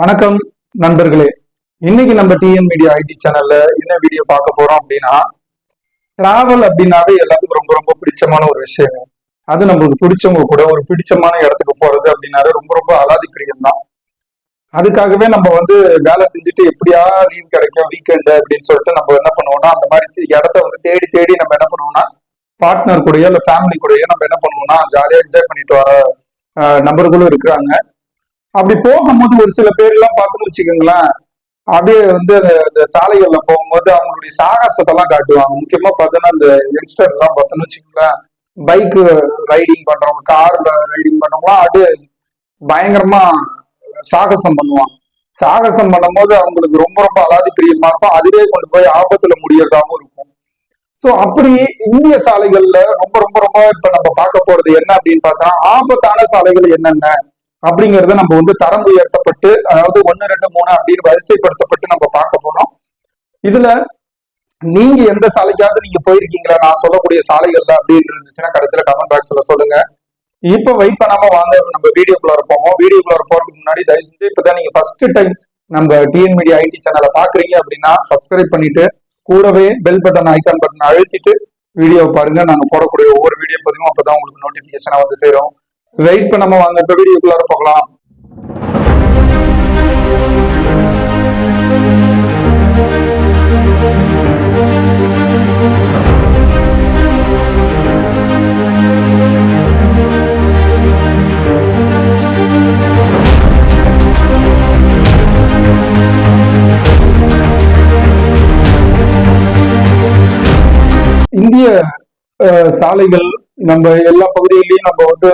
வணக்கம் நண்பர்களே. இன்னைக்கு நம்ம டிஎன் மீடியா ஐடி சேனல்ல என்ன வீடியோ பார்க்க போறோம் அப்படின்னா டிராவல் அப்படின்னாவே எல்லாத்துக்கும் ரொம்ப ரொம்ப பிடிச்சமான ஒரு விஷயம். அது நம்மளுக்கு பிடிச்சவங்க கூட ஒரு பிடிச்சமான இடத்துக்கு போறது அப்படின்னாவே ரொம்ப ரொம்ப அலாதி பிரியம் தான். அதுக்காகவே நம்ம வந்து வேலை செஞ்சுட்டு எப்படியா லீவ் கிடைக்கும் வீக்கெண்டு அப்படின்னு சொல்லிட்டு நம்ம என்ன பண்ணுவோம்னா அந்த மாதிரி இடத்த வந்து தேடி தேடி நம்ம என்ன பண்ணுவோம்னா பார்ட்னர் கூடயோ இல்லை ஃபேமிலி கூடயோ நம்ம என்ன பண்ணுவோம்னா ஜாலியாக என்ஜாய் பண்ணிட்டு வர நபர்களும் இருக்கிறாங்க. அப்படி போகும்போது ஒரு சில பேர் எல்லாம் பார்த்தோம்னு வச்சுக்கோங்களேன் அப்படியே வந்து அந்த அந்த சாலைகள்ல போகும்போது அவங்களுடைய சாகசத்தெல்லாம் காட்டுவாங்க. முக்கியமா பார்த்தோன்னா அந்த யங்ஸ்டர் எல்லாம் பார்த்தோம்னு வச்சுக்கோங்களேன் பைக் ரைடிங் பண்றவங்க கார்ல ரைடிங் பண்றவங்களாம் அப்படியே பயங்கரமா சாகசம் பண்ணுவாங்க. சாகசம் பண்ணும்போது அவங்களுக்கு ரொம்ப ரொம்ப அலாதி பிரியமா இருக்கும். அதுவே கொண்டு போய் ஆபத்துல முடியறதாகவும் இருக்கும். சோ அப்படி இந்திய சாலைகள்ல ரொம்ப ரொம்ப ரொம்ப இப்ப நம்ம பார்க்க போறது என்ன அப்படின்னு பார்த்தா ஆபத்தான சாலைகள் என்னென்ன? அப்படிங்கறத நம்ம வந்து தரம் உயர்த்தப்பட்டு அதாவது ஒன்னு ரெண்டு மூணு அப்படின்னு வரிசைப்படுத்தப்பட்டு நம்ம பார்க்க போறோம். இதுல நீங்க எந்த சாலைக்காவது நீங்க போயிருக்கீங்களா? நான் சொல்லக்கூடிய சாலைகள்ல அப்படின்னு இருந்துச்சுன்னா கடைசியில கமெண்ட் பாக்ஸ்ல சொல்லுங்க. இப்ப வெயிட் பண்ணாம வாங்க நம்ம வீடியோக்குள்ள போவோம் வீடியோக்குள்ள போறதுக்கு முன்னாடி தயவு செஞ்சு இப்பதான் நீங்க ஃபர்ஸ்ட் டைம் நம்ம டிஎன் மீடியா ஐடி சேனலை பாக்குறீங்க அப்படின்னா சப்ஸ்கிரைப் பண்ணிட்டு கூடவே பெல் பட்டன் ஐக்கான் பட்டன் அழுத்திட்டு வீடியோ பாருங்க. நாங்க போடக்கூடிய ஒவ்வொரு வீடியோ பதிவும் அப்பதான் உங்களுக்கு நோட்டிபிகேஷனா வந்து சேரும். வெயிட் பண்ணாம வாங்க இப்ப வீடியோக்குள்ள போகலாம். இந்திய அஹ், சாலைகள் நம்ம எல்லா பகுதியிலையும் நம்ம வந்து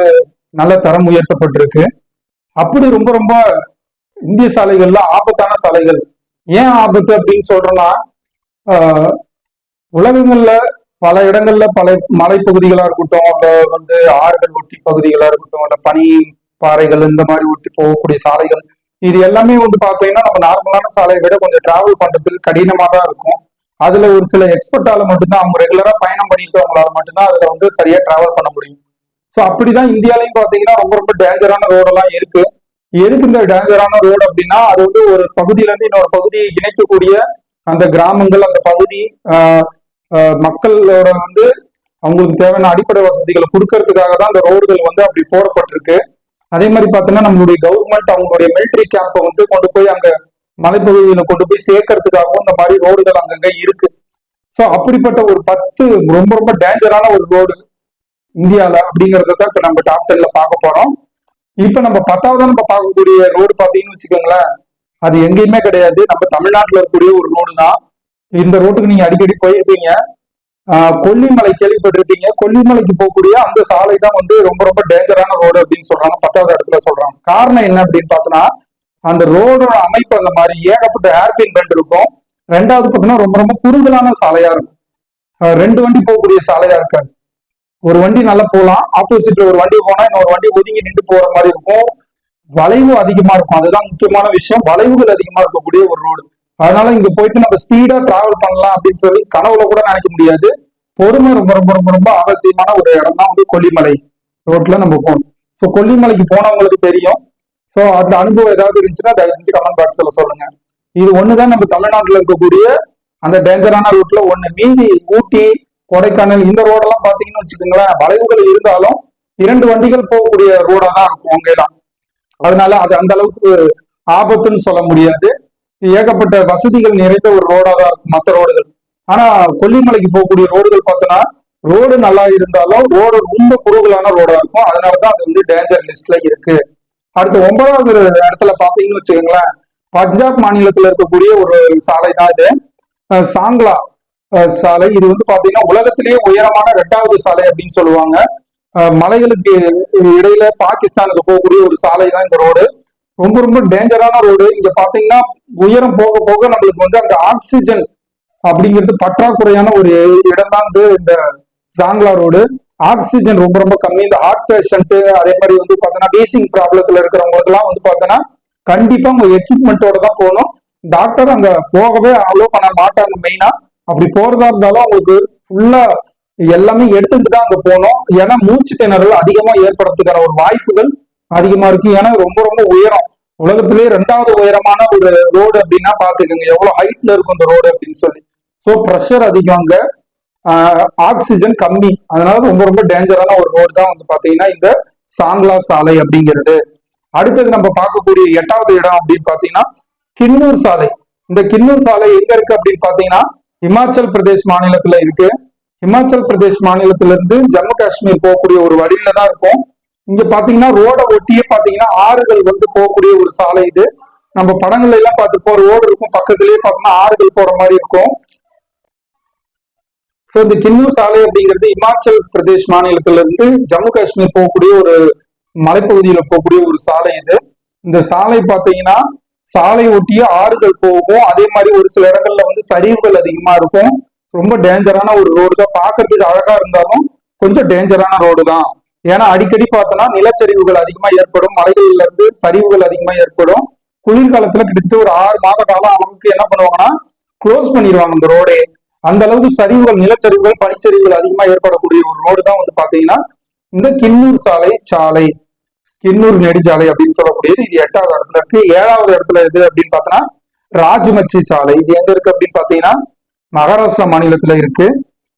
நல்ல தரம் உயர்த்தப்பட்டிருக்கு. அப்படி ரொம்ப ரொம்ப இந்திய சாலைகள்ல ஆபத்தான சாலைகள். ஏன் ஆபத்து அப்படின்னு சொல்றோம்னா உலகங்கள்ல பல இடங்கள்ல பல மலைப்பகுதிகளா இருக்கட்டும் அந்த வந்து ஆறுகள் ஒட்டி பகுதிகளா இருக்கட்டும் அந்த பனி பாறைகள் இந்த மாதிரி ஒட்டி போகக்கூடிய சாலைகள் இது எல்லாமே வந்து பார்த்தீங்கன்னா நம்ம நார்மலான சாலையை விட கொஞ்சம் டிராவல் பண்றதுக்கு கடினமா தான் இருக்கும். அதுல ஒரு சில எக்ஸ்பர்ட்டால மட்டும்தான் அவங்க ரெகுலரா பயணம் பண்ணிக்கிறவங்களால மட்டும்தான் அதுல வந்து சரியா டிராவல் பண்ண முடியும். ஸோ அப்படிதான் இந்தியாலையும் பாத்தீங்கன்னா ரொம்ப ரொம்ப டேஞ்சரான ரோடெல்லாம் இருக்கு. எதுக்கு இந்த டேஞ்சரான ரோடு அப்படின்னா அது வந்து ஒரு பகுதியில இருந்து இன்னொரு பகுதியை இணைக்கக்கூடிய அந்த கிராமங்கள் அந்த பகுதி மக்களோட வந்து அவங்களுக்கு தேவையான அடிப்படை வசதிகளை கொடுக்கறதுக்காக தான் அந்த ரோடுகள் வந்து அப்படி போடப்பட்டிருக்கு. அதே மாதிரி பார்த்தீங்கன்னா நம்மளுடைய கவர்மெண்ட் அவங்களுடைய மிலிட்ரி கேம்பை வந்து கொண்டு போய் அங்க மலைப்பகுதியில கொண்டு போய் சேர்க்கறதுக்காகவும் இந்த மாதிரி ரோடுகள் அங்கங்க இருக்கு. ஸோ அப்படிப்பட்ட ஒரு பத்து ரொம்ப ரொம்ப டேஞ்சரான ஒரு ரோடு இந்தியாவில் அப்படிங்கிறத தான் இப்போ நம்ம டாப் டென்ல பார்க்க போறோம். இப்போ நம்ம பத்தாவது நம்ம பார்க்கக்கூடிய ரோடு பார்த்தீங்கன்னு வச்சுக்கோங்களேன் அது எங்கேயுமே கிடையாது. நம்ம தமிழ்நாட்டில் இருக்கக்கூடிய ஒரு ரோடு தான். இந்த ரோட்டுக்கு நீங்க அடிக்கடி போயிருப்பீங்க. கொல்லிமலை கேள்விப்பட்டிருப்பீங்க. கொல்லிமலைக்கு போகக்கூடிய அந்த சாலை தான் வந்து ரொம்ப ரொம்ப டேஞ்சரான ரோடு அப்படின்னு சொல்றாங்க. பத்தாவது இடத்துல சொல்றாங்க. காரணம் என்ன அப்படின்னு பார்த்தோம்னா அந்த ரோடோட அமைப்பு அந்த மாதிரி ஏகப்பட்ட ஏர்பின் பெண்ட் இருக்கும். ரெண்டாவது பார்த்தீங்கன்னா ரொம்ப ரொம்ப குறுகலான சாலையா இருக்கும். ரெண்டு வண்டி போகக்கூடிய சாலையா இருக்காது. ஒரு வண்டி நல்லா போகலாம். ஆப்போசிட்ல ஒரு வண்டி போனா இன்னொரு வண்டி ஒதுங்கி நின்று போற மாதிரி இருக்கும். வளைவு அதிகமா இருக்கும். அதுதான் முக்கியமான விஷயம். வளைவுகள் அதிகமா இருக்கக்கூடிய ஒரு ரோடு அதனால இங்க போயிட்டு நம்ம ஸ்பீடா டிராவல் பண்ணலாம் அப்படின்னு சொல்லி கனவுல கூட நினைக்க முடியாது. பொறுமை ரொம்ப ரொம்ப ரொம்ப ரொம்ப அவசியமான ஒரு இடம் தான் வந்து கொல்லிமலை ரோட்ல நம்ம போகணும். ஸோ கொல்லிமலைக்கு போனவங்களுக்கு தெரியும். ஸோ அந்த அனுபவம் ஏதாவது இருந்துச்சுன்னா தயவு செஞ்சு கமெண்ட் பாக்ஸ்ல சொல்லுங்க. இது ஒண்ணுதான் நம்ம தமிழ்நாட்டுல இருக்கக்கூடிய அந்த டேஞ்சரான ரூட்ல ஒண்ணு. மீதி ஊட்டி கொடைக்கானல் இந்த ரோடெல்லாம் பாத்தீங்கன்னு வச்சுக்கோங்களேன் வளைவுகள் இருந்தாலும் இரண்டு வண்டிகள் போகக்கூடிய ரோடா தான் இருக்கும் அங்கெல்லாம் அதனால அது அந்த அளவுக்கு ஆபத்துன்னு சொல்ல முடியாது. ஏகப்பட்ட வசதிகள் நிறைந்த ஒரு ரோடா தான் இருக்கும் மற்ற ரோடுகள். ஆனா கொல்லிமலைக்கு போகக்கூடிய ரோடுகள் பார்த்தோன்னா ரோடு நல்லா இருந்தாலும் ரோடு ரொம்ப குறுகலான ரோடா இருக்கும். அதனாலதான் அது வந்து டேஞ்சர் லிஸ்ட்ல இருக்கு. அடுத்து ஒன்பதாவது இடத்துல பாத்தீங்கன்னு வச்சுக்கோங்களேன் பஞ்சாப் மாநிலத்துல இருக்கக்கூடிய ஒரு சாலை தான் இது சாங்லா. சாலை. இது வந்து பாத்தீங்கன்னா உலகத்திலேயே உயரமான ரெண்டாவது சாலை அப்படின்னு சொல்லுவாங்க. மலைகளுக்கு இடையில பாகிஸ்தானுக்கு போகக்கூடிய ஒரு சாலை தான் இந்த ரோடு. ரொம்ப ரொம்ப டேஞ்சரான ரோடு. இங்க பாத்தீங்கன்னா உயரம் போக போக நம்மளுக்கு வந்து அந்த ஆக்சிஜன் அப்படிங்கிறது பற்றாக்குறையான ஒரு இடம் தான் வந்து இந்த சாங்லா ரோடு. ஆக்சிஜன் ரொம்ப ரொம்ப கம்மி. இந்த ஹார்ட் பேஷண்ட் அதே மாதிரி வந்து பாத்தீங்கன்னா வீசிங் ப்ராப்ளத்துல இருக்கிறவங்களுக்கெல்லாம் வந்து பாத்தீங்கன்னா கண்டிப்பா உங்க எக்யூப்மெண்ட்டோட தான் போகணும். டாக்டர் அங்க போகவே அலோவ் பண்ண மாட்டாங்க மெயினா அப்படி போறதா இருந்தாலும் அவங்களுக்கு ஃபுல்லா எல்லாமே எடுத்துட்டு தான் அங்க போகணும். ஏன்னா மூச்சு திணறல் அதிகமா ஏற்படுறதுக்கான ஒரு வாய்ப்புகள் அதிகமா இருக்கு. ஏன்னா ரொம்ப ரொம்ப உயரம். உலகத்திலேயே ரெண்டாவது உயரமான ஒரு ரோடு அப்படின்னா பாத்துக்கோங்க எவ்வளவு ஹைட்ல இருக்கும் இந்த ரோடு அப்படின்னு சொல்லி. ஸோ ப்ரெஷர் அதிகம் அங்க. ஆக்சிஜன் கம்மி. அதனால ரொம்ப ரொம்ப டேஞ்சரான ஒரு ரோடு தான் வந்து பாத்தீங்கன்னா இந்த சாங்லா சாலை அப்படிங்கிறது. அடுத்தது நம்ம பார்க்கக்கூடிய எட்டாவது இடம் அப்படின்னு பாத்தீங்கன்னா கிண்ணூர் சாலை. இந்த கிண்ணூர் சாலை எங்க இருக்கு அப்படின்னு பாத்தீங்கன்னா இமாச்சல் பிரதேஷ் மாநிலத்துல இருக்கு. இமாச்சல் பிரதேஷ் மாநிலத்துல இருந்து ஜம்மு காஷ்மீர் போகக்கூடிய ஒரு வழியில தான் இருக்கும். இங்க பாத்தீங்கன்னா ரோட ஒட்டியே பாத்தீங்கன்னா ஆறுகள் வந்து போகக்கூடிய ஒரு சாலை இது. நம்ம படங்கள்ல எல்லாம் பார்த்துருப்போம் ரோடு இருக்கும். பக்கத்துலயே பார்த்தோம்னா ஆறுகள் போற மாதிரி இருக்கும். சோ இந்த கின்னூர் சாலை அப்படிங்கிறது இமாச்சல் பிரதேஷ் மாநிலத்துல இருந்து ஜம்மு காஷ்மீர் போகக்கூடிய ஒரு மலைப்பகுதியில போகக்கூடிய ஒரு சாலை இது. இந்த சாலை பாத்தீங்கன்னா சாலை ஒட்டிய ஆறுகள் போகும் அதே மாதிரி ஒரு சில இடங்கள்ல வந்து சரிவுகள் அதிகமா இருக்கும். ரொம்ப டேஞ்சரான ஒரு ரோடு தான். பார்க்கறதுக்கு அழகா இருந்தாலும் கொஞ்சம் டேஞ்சரான ரோடு தான். ஏன்னா அடிக்கடி பார்த்தோம்னா நிலச்சரிவுகள் அதிகமா ஏற்படும். மலைகள்ல இருந்து சரிவுகள் அதிகமா ஏற்படும். குளிர்காலத்துல கிட்டத்தட்ட ஒரு ஆறு மாத காலம் அளவுக்கு என்ன பண்ணுவாங்கன்னா க்ளோஸ் பண்ணிடுவாங்க அந்த ரோடே அந்த அளவுக்கு சரிவுகள் நிலச்சரிவுகள் பனிச்சரிவுகள் அதிகமா ஏற்படக்கூடிய ஒரு ரோடு தான் வந்து பாத்தீங்கன்னா இந்த கிண்ணூர் சாலை சாலை. கின்னூர் நெடுஞ்சாலை அப்படின்னு சொல்லக்கூடியது. இது எட்டாவது இடத்துல இருக்கு. ஏழாவது இடத்துல எது அப்படின்னு பார்த்தோன்னா ராஜமச்சி சாலை. இது எங்க இருக்கு அப்படின்னு பாத்தீங்கன்னா மகாராஷ்டிரா மாநிலத்துல இருக்கு.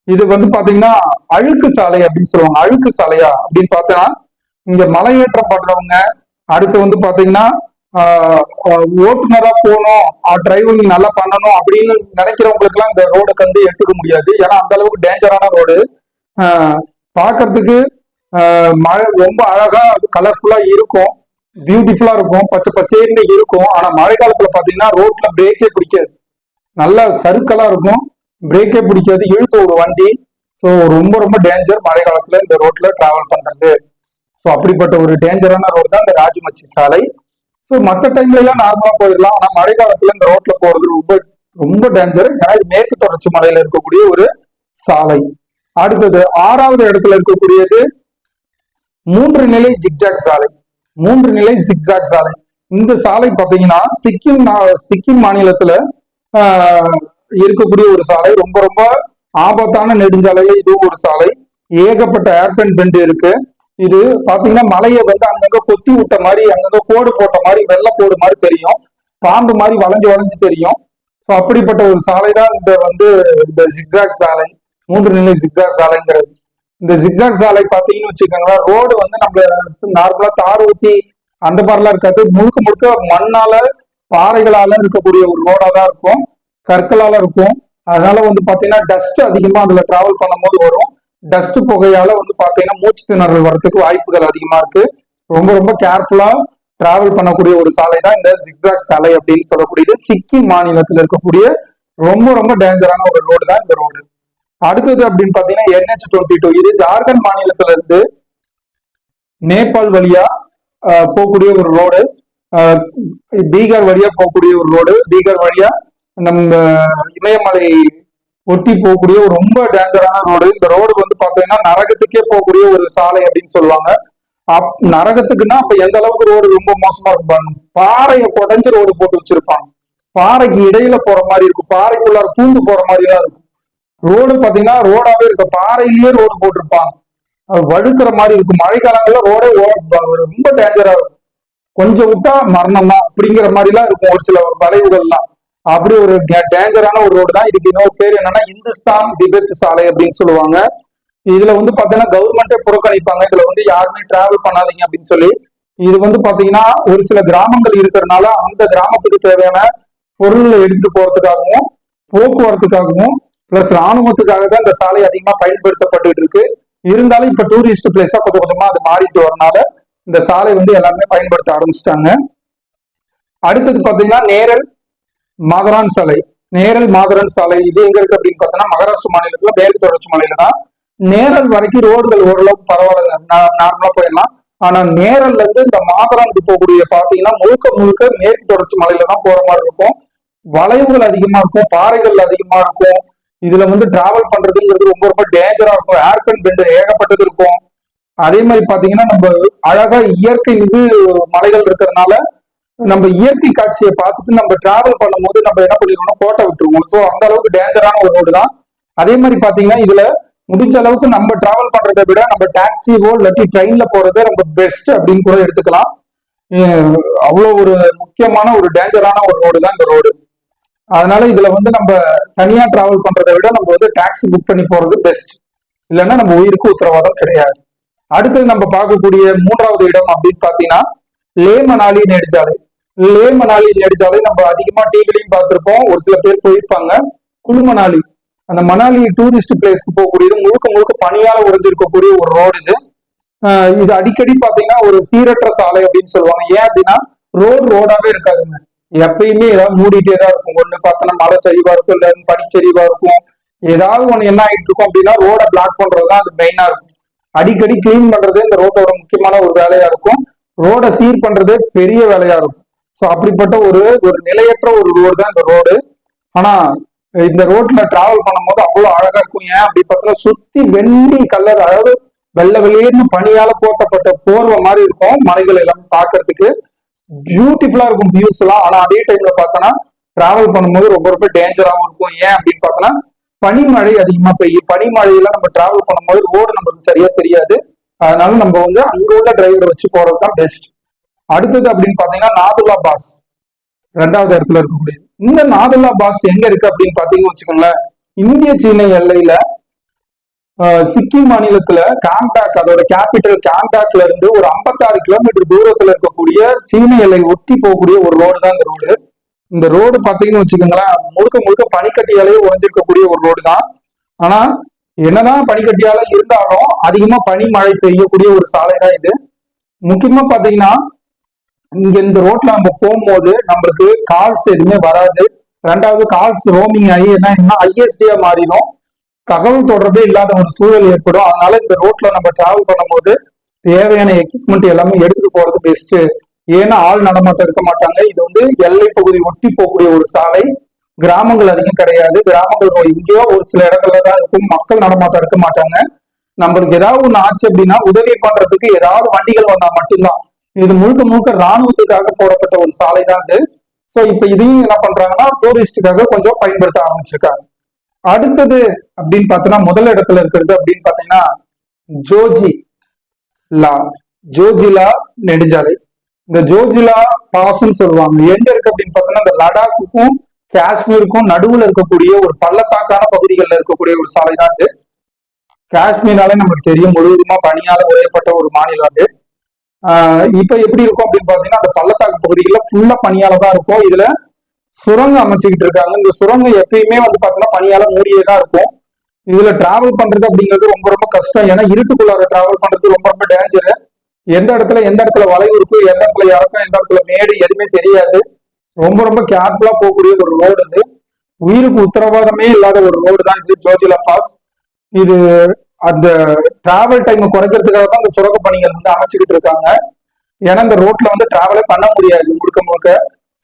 இது வந்து பாத்தீங்கன்னா அழுக்கு சாலை அப்படின்னு சொல்லுவாங்க. அழுக்கு சாலையா அப்படின்னு பார்த்தா இங்க மலையேற்றம் பண்றவங்க அடுத்து வந்து பாத்தீங்கன்னா ஆஹ் ஓட்டுநரா போகணும் டிரைவிங் நல்லா பண்ணணும் அப்படின்னு நினைக்கிறவங்களுக்கு எல்லாம் இந்த ரோடுக்கு வந்து எடுத்துக்க முடியாது. ஏன்னா அந்த அளவுக்கு டேஞ்சரான ரோடு பார்க்கிறதுக்கு மழை ரொம்ப அழகா கலர்ஃபுல்லா இருக்கும். பியூட்டிஃபுல்லா இருக்கும். பச்சை பசேர்னு இருக்கும். ஆனா மழை காலத்துல பாத்தீங்கன்னா ரோட்ல பிரேக்கே பிடிக்காது. நல்லா சறுக்கலா இருக்கும். பிரேக்கே பிடிக்காது. இழுத்து ஒரு வண்டி. ஸோ ரொம்ப ரொம்ப டேஞ்சர் மழை காலத்துல இந்த ரோட்ல டிராவல் பண்றது. ஸோ அப்படிப்பட்ட ஒரு டேஞ்சரான ரோடு தான் இந்த ராஜமச்சி சாலை. ஸோ மற்ற டைம்ல எல்லாம் நார்மலா போயிடலாம். ஆனா மழை காலத்துல இந்த ரோட்ல போறது ரொம்ப ரொம்ப டேஞ்சர் ஏன்னா இது மேற்கு தொடர்ச்சி மலையில இருக்கக்கூடிய ஒரு சாலை. அடுத்தது ஆறாவது இடத்துல இருக்கக்கூடியது மூன்று நிலை ஜிக்ஜாக் சாலை மூன்று நிலை ஜிக்ஜாக் சாலை. இந்த சாலை பார்த்தீங்கன்னா சிக்கிம் சிக்கிம் மாநிலத்துல இருக்கக்கூடிய ஒரு சாலை. ரொம்ப ரொம்ப ஆபத்தான நெடுஞ்சாலையில இதுவும் ஒரு சாலை. ஏகப்பட்ட ஏர்பென் பெண்டு இருக்கு. இது பாத்தீங்கன்னா மலையை வந்து அங்கங்க கொத்தி விட்ட மாதிரி அங்கங்க கோடு போட்ட மாதிரி வெள்ளை கோடு மாதிரி தெரியும். பாம்பு மாதிரி வளைஞ்சு வளைஞ்சு தெரியும். ஸோ அப்படிப்பட்ட ஒரு சாலை தான் இந்த வந்து இந்த ஜிக்ஸாக் சாலை மூன்று நிலை ஜிக்ஸாக் சாலைங்கிறது. இந்த ஜிக்ஸாக் சாலை பார்த்தீங்கன்னு வச்சுக்கோங்களேன் ரோடு வந்து நம்ம நார்மலா தார் ஊத்தி அந்த மாதிரிலாம் இருக்காது முழுக்க முழுக்க மண்ணால பாறைகளால இருக்கக்கூடிய ஒரு ரோடா தான் இருக்கும். கற்களால இருக்கும். அதனால வந்து பாத்தீங்கன்னா டஸ்ட் அதிகமா அதுல டிராவல் பண்ணும்போது வரும். டஸ்ட் புகையால வந்து பாத்தீங்கன்னா மூச்சு திணறல் வரதுக்கு வாய்ப்புகள் அதிகமா இருக்கு. ரொம்ப ரொம்ப கேர்ஃபுல்லா டிராவல் பண்ணக்கூடிய ஒரு சாலை தான் இந்த ஜிக்ஸாக் சாலை அப்படின்னு சொல்லக்கூடியது. சிக்கிம் மாநிலத்தில் இருக்கக்கூடிய ரொம்ப ரொம்ப டேஞ்சரான ஒரு ரோடு தான் இந்த ரோடு அடுத்தது அப்படின்னு பாத்தீங்கன்னா என்ஹெச் டுவெண்ட்டி டூ இது ஜார்க்கண்ட் மாநிலத்துல இருந்து நேபாள் வழியா போகக்கூடிய ஒரு ரோடு. பீகார் வழியா போகக்கூடிய ஒரு ரோடு. பீகார் வழியா நம்ம இமயமலை ஒட்டி போகக்கூடிய ஒரு ரொம்ப டேஞ்சரான ரோடு. இந்த ரோடு வந்து பாத்தீங்கன்னா நரகத்துக்கே போகக்கூடிய ஒரு சாலை அப்படின்னு சொல்லுவாங்க. அப் நரகத்துக்குன்னா அப்ப எந்த அளவுக்கு ரோடு ரொம்ப மோசமா இருப்பாங்க பாறையை குடஞ்சு ரோடு போட்டு வச்சிருப்பாங்க. பாறைக்கு இடையில போற மாதிரி இருக்கும். பாறைக்குள்ளார பூந்து போற மாதிரி தான் இருக்கும். ரோடு பாத்தீங்கன்னா ரோடாவே இருக்க பாறையிலேயே ரோடு போட்டிருப்பாங்க. வழுக்கிற மாதிரி இருக்கும். மழைக்காலங்கள்ல ரோடே ரொம்ப டேஞ்சரா இருக்கும். கொஞ்சம் விட்டா மரணமா அப்படிங்கிற மாதிரி எல்லாம் இருக்கும் ஒரு சில வளைவுகள்லாம். அப்படி ஒரு டேஞ்சரான ஒரு ரோடு தான் இதுக்கு இன்னொரு பேர் என்னன்னா இந்துஸ்தான் திபெத் சாலை அப்படின்னு சொல்லுவாங்க. இதுல வந்து பாத்தீங்கன்னா கவர்மெண்டே புறக்கணிப்பாங்க. இதுல வந்து யாருமே டிராவல் பண்ணாதீங்க அப்படின்னு சொல்லி. இது வந்து பாத்தீங்கன்னா ஒரு சில கிராமங்கள் இருக்கிறதுனால அந்த கிராமத்துக்கு தேவையான பொருள்களை எடுத்துட்டு போறதுக்காகவும் போக்குவரத்துக்காகவும் பிளஸ் ராணுவத்துக்காக தான் இந்த சாலை அதிகமா பயன்படுத்தப்பட்டு இருக்கு இருந்தாலும் இப்ப டூரிஸ்ட் பிளேஸா கொஞ்சம் கொஞ்சமா அது மாறிட்டு வரனால இந்த சாலை வந்து எல்லாருமே பயன்படுத்த ஆரம்பிச்சிட்டாங்க. அடுத்தது பாத்தீங்கன்னா நேரல் மாதரான் சாலை. நேரல் மாதரான் சாலை இது எங்க இருக்கு அப்படின்னு பார்த்தோம்னா மகாராஷ்டிர மாநிலத்துல மேற்கு தொடர்ச்சி மாநிலம் தான் நேரல் வரைக்கும் ரோடுகள் ஓரளவுக்கு பரவாயில்ல. நார்மலா போயிடலாம். ஆனா நேரல்ல இருந்து இந்த மாதரானுக்கு போகக்கூடிய பாத்தீங்கன்னா முழுக்க முழுக்க மேற்கு தொடர்ச்சி மலையில தான் போற மாதிரி இருக்கும். வளைவுகள் அதிகமா இருக்கும் பாறைகள் அதிகமா இருக்கும். இதுல வந்து டிராவல் பண்றதுங்கிறது ரொம்ப ரொம்ப டேஞ்சரா இருக்கும். ஏர்பென் பெண்டு ஏகப்பட்டது இருக்கும். அதே மாதிரி பாத்தீங்கன்னா நம்ம அழகா இயற்கை இது மலைகள் இருக்கிறதுனால நம்ம இயற்கை காட்சியை பார்த்துட்டு நம்ம டிராவல் பண்ணும்போது நம்ம என்ன பண்ணிடுவோம்னா கோட்டை விட்டுருவோம். ஸோ அந்த அளவுக்கு டேஞ்சரான ஒரு ரோடு தான். அதே மாதிரி பாத்தீங்கன்னா இதுல முடிஞ்ச அளவுக்கு நம்ம டிராவல் பண்றதை விட நம்ம டாக்ஸியோ இல்லாட்டி ட்ரெயின்ல போறதே ரொம்ப பெஸ்ட் அப்படின்னு கூட எடுத்துக்கலாம். அவ்வளோ ஒரு முக்கியமான ஒரு டேஞ்சரான ஒரு ரோடு தான் இந்த ரோடு அதனால இதுல வந்து நம்ம தனியா டிராவல் பண்றதை விட நம்ம வந்து டாக்ஸி புக் பண்ணி போறது பெஸ்ட் இல்லைன்னா நம்ம உயிருக்கு உத்தரவாதம் கிடையாது. அடுத்தது நம்ம பார்க்கக்கூடிய மூன்றாவது இடம் அப்படின்னு பாத்தீங்கன்னா லே மணாலி நெடுஞ்சாலை. லே மணாலி நெடுஞ்சாலை நம்ம அதிகமா டிவிலையும் பார்த்திருப்போம். ஒரு சில பேர் போயிருப்பாங்க. குழு மணாலி அந்த மணாலி டூரிஸ்ட் பிளேஸ்க்கு போகக்கூடியது முழுக்க முழுக்க பனியால உறைஞ்சிருக்கக்கூடிய ஒரு ரோடு இது. இது அடிக்கடி பாத்தீங்கன்னா ஒரு சீரற்ற சாலை அப்படின்னு சொல்லுவாங்க. ஏன் அப்படின்னா ரோடு ரோடாவே இருக்காதுங்க. எப்பயுமே ஏதாவது மூடிட்டே தான் இருக்கும். ஒண்ணு பார்த்தோன்னா மழை சரிவா இருக்கும் இல்ல பனிச்சரிவா இருக்கும். ஏதாவது ஒண்ணு என்ன ஆயிட்டு இருக்கும் அப்படின்னா ரோட பிளாக் பண்றதுதான் அது மெயினா இருக்கும். அடிக்கடி கிளீன் பண்றது இந்த ரோட்டோட முக்கியமான ஒரு வேலையா இருக்கும். ரோட சீர் பண்றது பெரிய வேலையா இருக்கும். ஸோ அப்படிப்பட்ட ஒரு ஒரு நிலையற்ற ஒரு ரோடு தான் இந்த ரோடு ஆனா இந்த ரோட்ல டிராவல் பண்ணும்போது அவ்வளவு அழகா இருக்கும். ஏன் அப்படி பார்த்தா சுத்தி வெள்ளி கலர் அதாவது வெள்ளை வெளியேன்னு பனியால போட்டப்பட்ட போர்வை மாதிரி இருக்கும் மலைகள் எல்லாம் பாக்குறதுக்கு பியூட்டிஃபுல்லா இருக்கும் வியூஸ் எல்லாம். ஆனா அதே டைம்ல பார்த்தோன்னா டிராவல் பண்ணும்போது ரொம்ப ரொம்ப டேஞ்சராகவும் இருக்கும். ஏன் அப்படின்னு பார்த்தோன்னா பனிமழை அதிகமா பெய்யும். பனிமழையில நம்ம டிராவல் பண்ணும்போது ரோடு நமக்கு சரியா தெரியாது. அதனால நம்ம வந்து அங்க உள்ள டிரைவரை வச்சு போறது தான் பெஸ்ட் அடுத்தது அப்படின்னு பாத்தீங்கன்னா நாதுல்லா பாஸ். ரெண்டாவது இடத்துல இருக்கக்கூடியது. இந்த நாதுல்லா பாஸ் எங்க இருக்கு அப்படின்னு பாத்தீங்கன்னு வச்சுக்கோங்களேன். இந்திய சீன எல்லையில சிக்கிம் மாநிலத்துல காங்டாக் அதோட கேபிட்டல் காங்டாக்ல இருந்து ஒரு 56 கிலோமீட்டர் தூரத்துல இருக்கக்கூடிய சீன எல்லை ஒட்டி போகக்கூடிய ஒரு ரோடு தான் இந்த ரோடு இந்த ரோடு பாத்தீங்கன்னு வச்சுக்கோங்களேன் முழுக்க முழுக்க பனிக்கட்டியாலேயே உறைஞ்சிருக்கக்கூடிய ஒரு ரோடு தான். ஆனா என்னதான் பனிக்கட்டியால இருந்தாலும் அதிகமா பனி மழை பெய்யக்கூடிய ஒரு சாலை தான் இது. முக்கியமா பாத்தீங்கன்னா இங்க இந்த ரோட்ல நம்ம போகும்போது நம்மளுக்கு கால்ஸ் எதுவுமே வராது. ரெண்டாவது கால்ஸ் ரோமிங் ஆகி என்ன ஐஎஸ்டியா மாறிடும். தகவல் தொடர்பே இல்லாத ஒரு சூழல் ஏற்படும். அதனால இந்த ரோட்ல நம்ம டிராவல் பண்ணும்போது தேவையான எக்யூப்மெண்ட் எல்லாமே எடுத்துட்டு போறது பெஸ்ட் ஏன்னா ஆள் நடமாட்டம் இருக்க மாட்டாங்க. இது வந்து எல்லை பகுதி ஒட்டி போகக்கூடிய ஒரு சாலை. கிராமங்கள் அதிகம் கிடையாது. கிராமங்கள் எங்கேயோ ஒரு சில இடங்கள்ல தான் இருக்கும். மக்கள் நடமாட்டம் இருக்க மாட்டாங்க. நம்மளுக்கு ஏதாவது ஒண்ணு ஆச்சு அப்படின்னா உதவி பண்றதுக்கு ஏதாவது வண்டிகள் வந்தா மட்டும்தான். இது முழுக்க முழுக்க ராணுவத்துக்காக போடப்பட்ட ஒரு சாலை தான் இது. சோ இப்ப இதையும் என்ன பண்றாங்கன்னா டூரிஸ்டுக்காக கொஞ்சம் பயன்படுத்த ஆரம்பிச்சிருக்காங்க. அடுத்தது அப்படின்னு பார்த்தோன்னா முதல் இடத்துல இருக்கிறது அப்படின்னு பார்த்தீங்கன்னா ஜோஜி லா. ஜோஜிலா நெடுஞ்சாலை. இந்த ஜோஜிலா பாஸ்ன்னு சொல்லுவாங்க. எங்க இருக்கு அப்படின்னு பார்த்தோன்னா இந்த லடாக்குக்கும் காஷ்மீருக்கும் நடுவுல இருக்கக்கூடிய ஒரு பள்ளத்தாக்கான பகுதிகளில் இருக்கக்கூடிய ஒரு சாலை தான் இது. காஷ்மீர்னாலே நமக்கு தெரியும் முழுவதுமா பனியால உரையப்பட்ட ஒரு மாநிலம் அது. இப்ப எப்படி இருக்கும் அப்படின்னு பாத்தீங்கன்னா அந்த பள்ளத்தாக்கு பகுதிகளில் ஃபுல்லா பனியால தான் இருக்கும். இதுல சுரங்கம் அமைச்சுக்கிட்டு இருக்காங்க. இந்த சுரங்கம் எப்பயுமே வந்து பாத்தீங்கன்னா பனியால மூடியே தான் இருக்கும். இதுல டிராவல் பண்றது அப்படிங்கிறது ரொம்ப ரொம்ப கஷ்டம். ஏன்னா இருட்டுக்குள்ளார டிராவல் பண்றது ரொம்ப ரொம்ப டேஞ்சர் எந்த இடத்துல எந்த இடத்துல வளைவு இருக்கும் எந்த இடத்துல இறக்கம் எந்த இடத்துல மேடு எதுவுமே தெரியாது. ரொம்ப ரொம்ப கேர்ஃபுல்லா போகக்கூடிய ஒரு ரோடு இது உயிருக்கு உத்தரவாதமே இல்லாத ஒரு ரோடு தான் இது ஜோஜிலா பாஸ் இது அந்த டிராவல் டைம் குறைக்கிறதுக்காக தான் இந்த சுரங்க பணிகள் வந்து அமைச்சுக்கிட்டு இருக்காங்க. ஏன்னா இந்த ரோட்ல வந்து டிராவலே பண்ண முடியாது முழுக்க முழுக்க.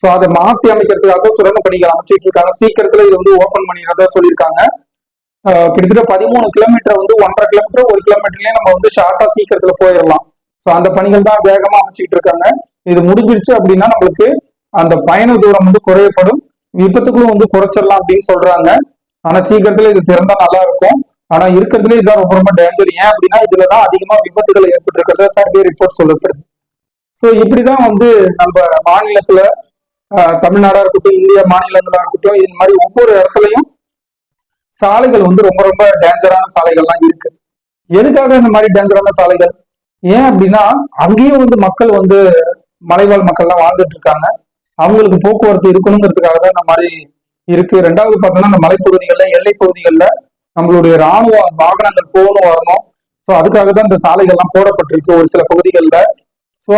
ஸோ அதை மாத்தி அமைக்கிறதுக்காக சுரங்க பணிகள் அமைச்சிட்டு இருக்காங்க சீக்கிரத்துல இது வந்து ஓபன் பண்ணிடுறதா சொல்லியிருக்காங்க. கிட்டத்தட்ட பதிமூணு கிலோமீட்டர் வந்து ஒன்றரை கிலோமீட்டர் ஒரு கிலோமீட்டர்லயே நம்ம வந்து ஷார்ட்டா சீக்கிரத்துல போயிடலாம். ஸோ அந்த பணிகள் தான் வேகமா அமைச்சிட்டு இருக்காங்க இது முடிஞ்சிருச்சு அப்படின்னா நம்மளுக்கு அந்த பயண தூரம் வந்து குறையப்படும். விபத்துகளும் வந்து குறைச்சிடலாம் அப்படின்னு சொல்றாங்க. ஆனா சீக்கிரத்துல இது திறந்தா நல்லா இருக்கும் ஆனா இருக்கிறதுல இதுதான் ரொம்ப ரொம்ப டேஞ்சர் ஏன் அப்படின்னா இதுலதான் அதிகமா விபத்துகள் ஏற்பட்டு இருக்கிறதா சர்வே ரிப்போர்ட் சொல்லப்படுது. ஸோ இப்படிதான் வந்து நம்ம மாநிலத்துல தமிழ்நாடா இருக்கட்டும் இந்திய மாநிலங்களா இருக்கட்டும் இது மாதிரி ஒவ்வொரு இடத்துலையும் சாலைகள் வந்து ரொம்ப ரொம்ப டேஞ்சரான சாலைகள்லாம் இருக்கு. எதுக்காக இந்த மாதிரி டேஞ்சரான சாலைகள்? ஏன் அப்படின்னா அங்கேயும் வந்து மக்கள் வந்து மலைவாழ் மக்கள்லாம் வாழ்ந்துட்டு இருக்காங்க. அவங்களுக்கு போக்குவரத்து இருக்கணுங்கிறதுக்காக தான் இந்த மாதிரி இருக்கு. ரெண்டாவது பார்த்தோம்னா இந்த மலைப்பகுதிகளில் எல்லை பகுதிகளில் நம்மளுடைய ராணுவ வாகனங்கள் போகணும் வரணும். ஸோ அதுக்காக தான் இந்த சாலைகள்லாம் போடப்பட்டிருக்கு ஒரு சில பகுதிகளில். ஸோ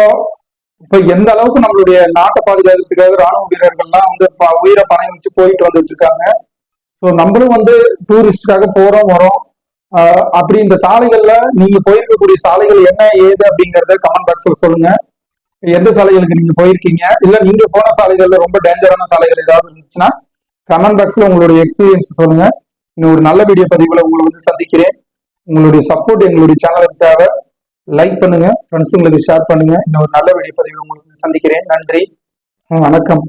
இப்ப எந்த அளவுக்கு நம்மளுடைய நாட்டை பாதுகாக்கிறதுக்காக ராணுவ வீரர்கள்லாம் வந்து ப- உயிரை பணம் வச்சு போயிட்டு வந்துட்டு இருக்காங்க. ஸோ நம்மளும் வந்து டூரிஸ்டுக்காக போறோம் வரோம். அப்படி இந்த சாலைகள்ல நீங்க போயிருக்கக்கூடிய சாலைகள் என்ன ஏது அப்படிங்கறத கமெண்ட் பாக்ஸ்ல சொல்லுங்க. எந்த சாலைகளுக்கு நீங்க போயிருக்கீங்க? இல்ல நீங்க போன சாலைகள்ல ரொம்ப டேஞ்சரான சாலைகள் ஏதாவது இருந்துச்சுன்னா கமெண்ட் பாக்ஸ்ல உங்களுடைய எக்ஸ்பீரியன்ஸ் சொல்லுங்க. இன்னும் ஒரு நல்ல வீடியோ பதிவுல உங்களை வந்து சந்திக்கிறேன். உங்களுடைய சப்போர்ட் எங்களுடைய சேனலுக்கு தேவை. லைக் பண்ணுங்க ஃப்ரெண்ட்ஸுங்களுக்கு ஷேர் பண்ணுங்க. இன்னும் ஒரு நல்ல வீடியோ உங்களுக்கு சந்திக்கிறேன். நன்றி. வணக்கம்.